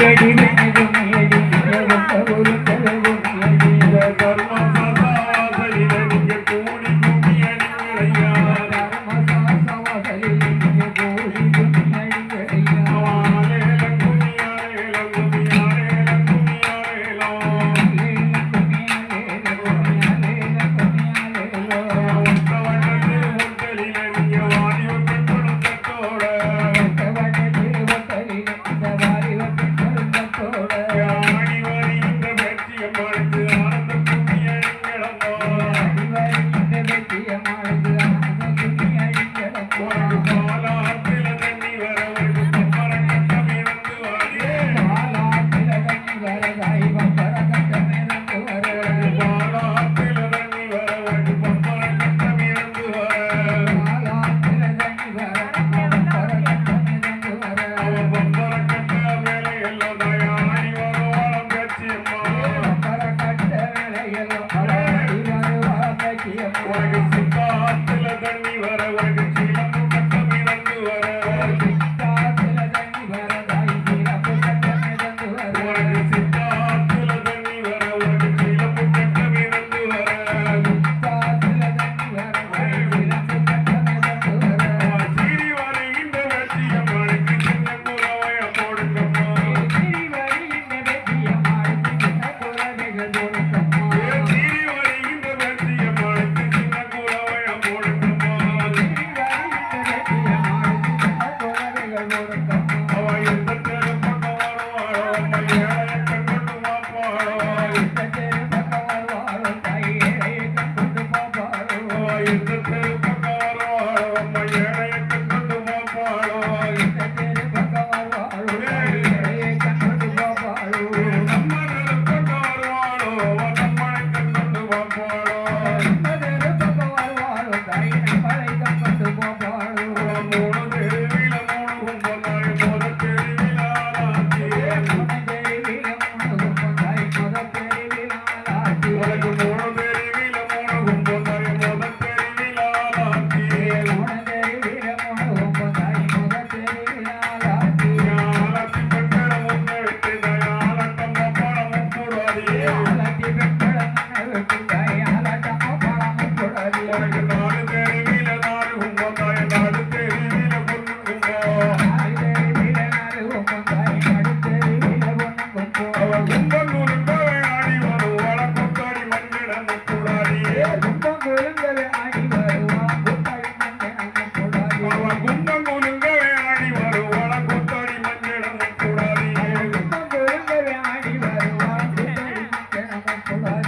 கும்மியடி வெண்ண கும்மியடி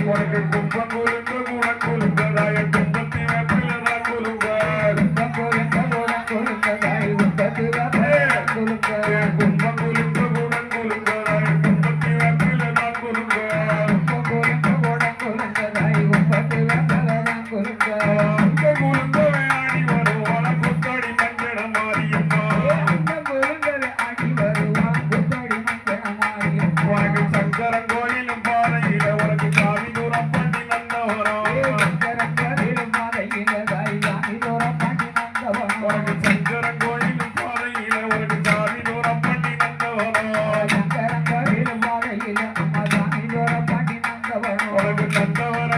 Porque con tu amor ಬಂದವರ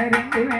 அவன்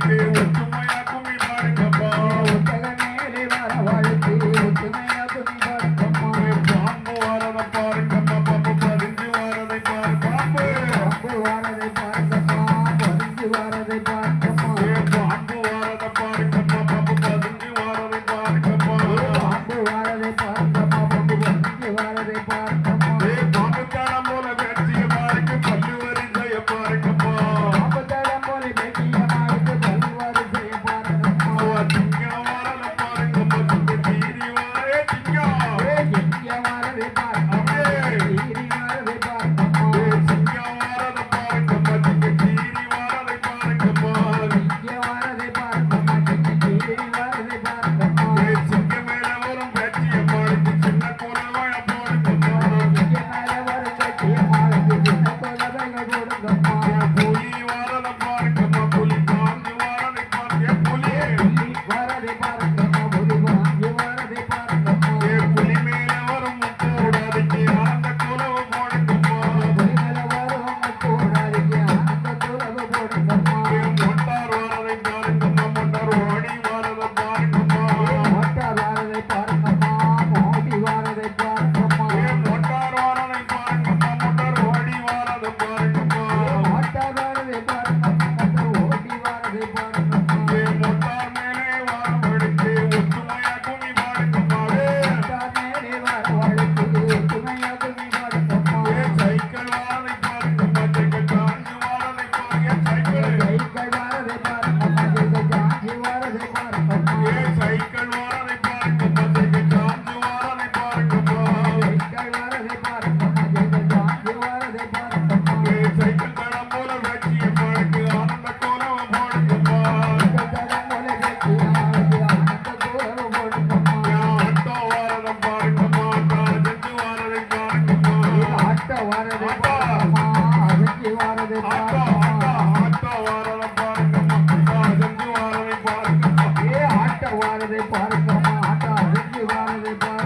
Thank you. வாரதை பார்க்கம்மா ஆட்டா அசைஞ்சு வாரதை பார்க்கம்மா